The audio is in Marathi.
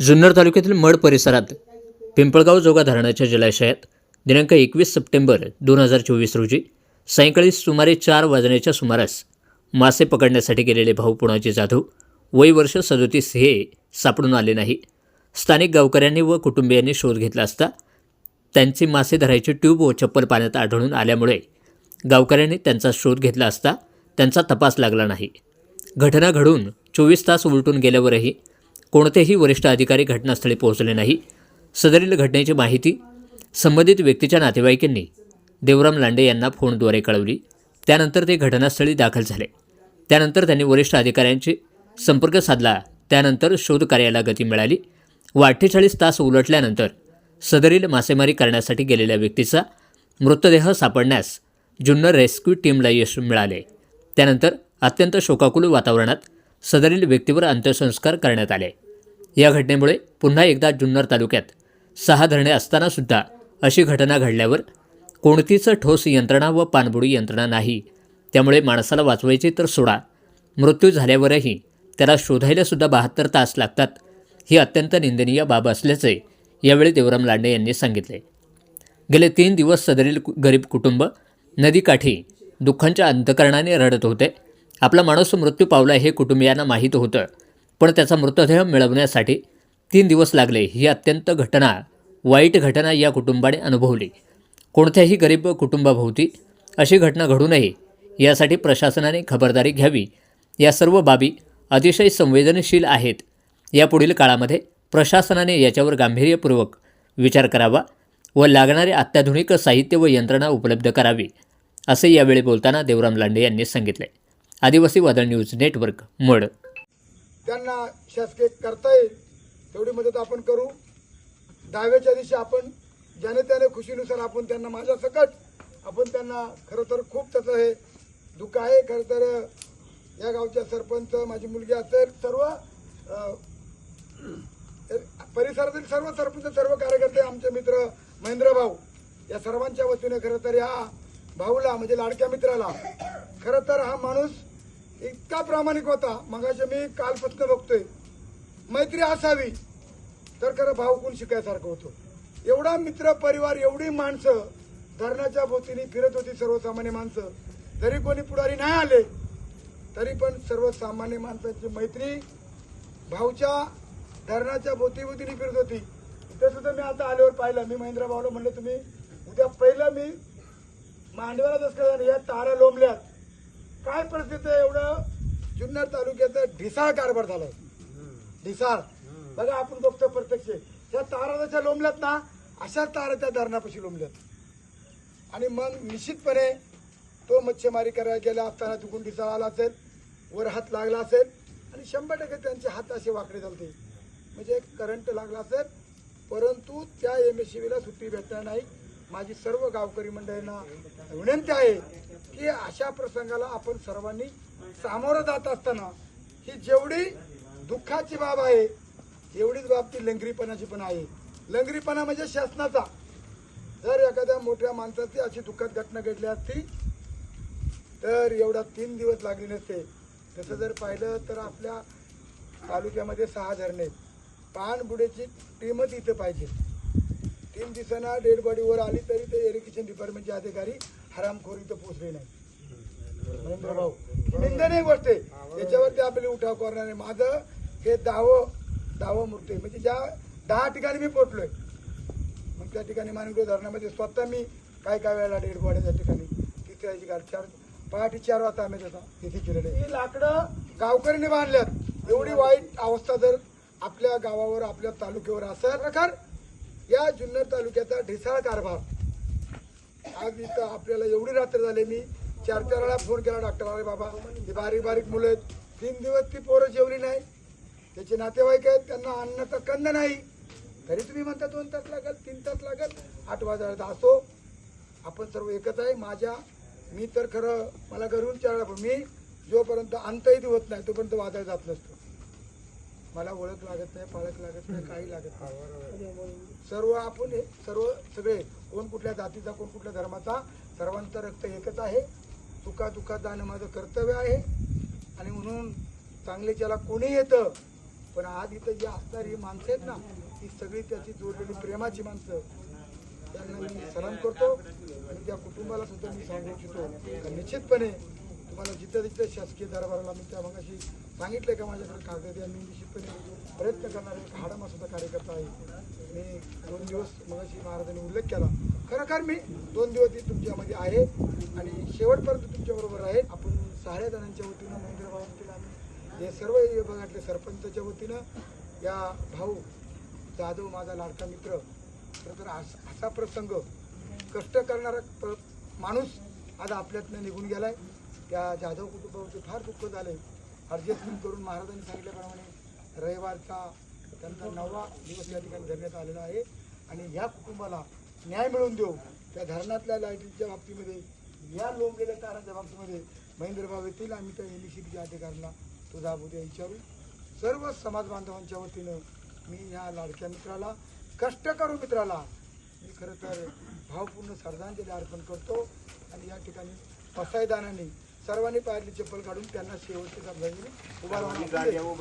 जुन्नर तालुक्यातील मड परिसरात पिंपळगाव जोगा धरणाच्या जलाशयात दिनांक एकवीस सप्टेंबर दोन हजार चोवीस रोजी सायंकाळी सुमारे चार वाजण्याच्या सुमारास मासे पकडण्यासाठी गेलेले भाऊ पुणाजी जाधव वय वर्ष सदोतीस हे सापडून आले नाही. स्थानिक गावकऱ्यांनी व कुटुंबियांनी शोध घेतला असता त्यांचे मासे धरायची ट्यूब व चप्पल पाण्यात आढळून आल्यामुळे गावकऱ्यांनी त्यांचा शोध घेतला असता त्यांचा तपास लागला नाही. घटना घडून चोवीस तास उलटून गेल्यावरही कोणतेही वरिष्ठ अधिकारी घटनास्थळी पोहोचले नाही. सदरील घटनेची माहिती संबंधित व्यक्तीच्या नातेवाईकांनी देवराम लांडे यांना फोनद्वारे कळवली. त्यानंतर ते घटनास्थळी दाखल झाले. त्यानंतर त्यांनी वरिष्ठ अधिकाऱ्यांशी संपर्क साधला. त्यानंतर शोध कार्याला गती मिळाली. व अठ्ठेचाळीस तास उलटल्यानंतर सदरील मासेमारी करण्यासाठी गेलेल्या व्यक्तीचा मृतदेह सापडण्यास जुन्नर रेस्क्यू टीमला यश मिळाले. त्यानंतर अत्यंत शोकाकुल वातावरणात सदरील व्यक्तीवर अंत्यसंस्कार करण्यात आले. या घटनेमुळे पुन्हा एकदा जुन्नर तालुक्यात सहा धरणे असतानासुद्धा अशी घटना घडल्यावर कोणतीच ठोस यंत्रणा व पाणबुडी यंत्रणा नाही. त्यामुळे माणसाला वाचवायची तर सोडा. मृत्यू झाल्यावरही त्याला शोधायलासुद्धा बहात्तर तास लागतात ही अत्यंत निंदनीय बाब असल्याचे यावेळी देवराम लांडे यांनी सांगितले. गेले तीन दिवस सदरील कु- गरीब कुटुंब नदीकाठी दुःखांच्या अंतकरणाने रडत होते. आपला माणूस मृत्यू पावला हे कुटुंबियांना माहीत होतं. पण त्याचा मृतदेह मिळवण्यासाठी तीन दिवस लागले. ही अत्यंत घटना वाईट घटना या कुटुंबाने अनुभवली. कोणत्याही गरीब कुटुंबाभोवती अशी घटना घडू नये यासाठी प्रशासनाने खबरदारी घ्यावी. या सर्व बाबी अतिशय संवेदनशील आहेत. यापुढील काळामध्ये प्रशासनाने याच्यावर गांभीर्यपूर्वक विचार करावा व लागणारे अत्याधुनिक साहित्य व यंत्रणा उपलब्ध करावी असे यावेळी बोलताना देवराम लांडे यांनी सांगितले. आदिवासी वादळ न्यूज नेटवर्क मड. त्यांना शासकीय करता येईल तेवढी मदत आपण करू. दहाव्याच्या दिवशी आपण ज्याने त्याने खुशीनुसार आपण त्यांना माझ्या सकट आपण त्यांना खरं तर खूप त्याचं हे दुःख आहे. खरं तर या गावच्या सरपंच माझी मुलगी असेल सर्व परिसरातील सर्व सरपंच सर्व कार्यकर्ते आमचे मित्र महेंद्र भाऊ या सर्वांच्या वतीने खरं तर या भाऊला म्हणजे लाडक्या मित्राला खरं तर हा माणूस इतका प्रामाणिक होता. मगाशी मी कालपासून बघतोय. मैत्री असावी तर खरं भाऊ कोण शिकायसारखं होतो. एवढा मित्र परिवार एवढी माणसं धरणाच्या भोवतीने फिरत होती सर्वसामान्य माणसं. जरी कोणी पुढारी नाही आले तरी पण सर्वसामान्य माणसांची मैत्री भाऊच्या धरणाच्या भोवतीभोवतीने फिरत होती. इथे सुद्धा मी आता आल्यावर पाहिलं. मी महेंद्र भाऊला म्हणलं तुम्ही उद्या पहिलं मी मांडव्याला जसं या तारा लोंबल्यात. काय परिस्थिती आहे एवढं? जुन्नर तालुक्याचा ढिसाळ कारभार झालाय ढिसाळ. बघा आपण बघतो प्रत्यक्ष. या तारा लोंबल्यात ना अशा तारा त्या धरणापाशी लोंबल्यात. आणि मग निश्चितपणे तो मच्छीमारी करायला गेला असताना चुकून ढिसाळ आला असेल वर हात लागला असेल आणि शंभर टक्के त्यांचे हात असे वाकडे झालते. म्हणजे करंट लागला असेल परंतु त्या एम एस सी सुट्टी भेटणार नाही. माझी सर्व गावकरी मंडळींना विनंती आहे की अशा प्रसंगाला आपण सर्वांनी सामोरं जात असताना ही जेवढी दुःखाची बाब आहे एवढीच बाब ती लंगरीपणाची पण आहे. लंगरीपणा म्हणजे शासनाचा. जर एखाद्या मोठ्या माणसाची अशी दुःखद घटना घडली असती तर एवढा तीन दिवस लागले नसते. तसं जर पाहिलं तर आपल्या तालुक्यामध्ये सहा धरणे. पाणबुड्याची टीमच इथं पाहिजे. तीन दिवसांना डेड बॉडी वर आली तरी ते इरिगेशन डिपार्टमेंटचे अधिकारी हरामखोर इथं पोहोचले नाही महेंद्र भाऊ निंदनीय गोष्ट आहे. त्याच्यावरती आपल्याला उठाव करणार आहे माझं हे दहावं दहावं मूर्ती. म्हणजे ज्या दहा ठिकाणी मी पोचलोय. मग त्या ठिकाणी मानगडो धरणामध्ये स्वतः मी काय काय वेळेला डेड बॉडी त्या ठिकाणी तिथे गाडी चार पहाटे चार वाजता आम्ही त्याचा तिथे केलेले ही लाकडं गावकऱ्यांनी बांधल्यात. एवढी वाईट अवस्था जर आपल्या गावावर आपल्या तालुक्यावर असेल प्रकार या जुन्नर तालुक्याचा ढिसाळ कारभार. आज इथं आपल्याला एवढी रात्र झाली मी चार चार वेळा फोन केला डॉक्टर अरे बाबा ही बारीक बारीक मुलं आहेत. तीन दिवस ती पोरं जेवली नाही. त्याचे नातेवाईक आहेत त्यांना अन्नाचा कंद नाही. तरी तुम्ही म्हणता दोन तास लागेल तीन तास लागल आठ वाजायला असो. आपण सर्व एकच आहे माझ्या मी तर खरं मला घरून चार मी जोपर्यंत अंतही होत नाही तोपर्यंत वाजायला जात नसतो. मला ओळख लागत नाही पाळख लागत नाही काही लागत नाही. सर्व आपण सर्व सगळे कोण कुठल्या जातीचा कोण कुठल्या धर्माचा सर्वांचं रक्त एकच आहे. चुका चुका जाणं माझं कर्तव्य आहे. आणि म्हणून चांगले ज्याला कोणी येतं पण आज इथं जी असणारी माणसं आहेत ना ती सगळी त्याची जोडलेली प्रेमाची माणसं. त्यांना मी सलाम करतो. आणि त्या कुटुंबाला सुद्धा मी सांगू इच्छितो. निश्चितपणे मला जिथं तिथं शासकीय दरबाराला मी त्या मगाशी सांगितलं का माझ्याकडे कागद आहे मी निश्चितपणे प्रयत्न करणारे एक हाडामा सुद्धा कार्यकर्ता आहे. मी दोन दिवस मगाशी महाराजांनी उल्लेख केला. खरोखर मी दोन दिवस ती तुमच्यामध्ये आहे आणि शेवटपर्यंत तुमच्याबरोबर आहे. आपण साऱ्या जणांच्या वतीनं महेंद्र भावांतील आम्ही हे सर्व विभागातले सरपंचाच्या वतीनं या भाऊ जाधव माझा लाडका मित्र खरं तर असा प्रसंग कष्ट करणारा माणूस आज आपल्यातनं निघून गेला आहे त्या जाधव कुटुंबावरती फार दुःख झाले. ॲडजस्टमेंट करून महाराजांनी सांगितल्याप्रमाणे रविवारचा त्यांचा नववा दिवस या ठिकाणी धरण्यात आलेला आहे. आणि ह्या कुटुंबाला न्याय मिळवून देऊ त्या धरणातल्या लाईटीच्या बाबतीमध्ये या लोंबलेल्या तारांच्या बाबतीमध्ये महेंद्र भाव येतील आम्ही त्या एम अधिकाऱ्यांना तो जाब उद्या विचारू सर्व समाज बांधवांच्या वतीनं मी या लाडक्या मित्राला कष्ट करू मित्राला मी खरं तर भावपूर्ण श्रद्धांजली अर्पण करतो. आणि या ठिकाणी पसायदानाने सर्वांनी पायातली चप्पल काढून त्यांना शेवटची श्रद्धांजली उभा राहून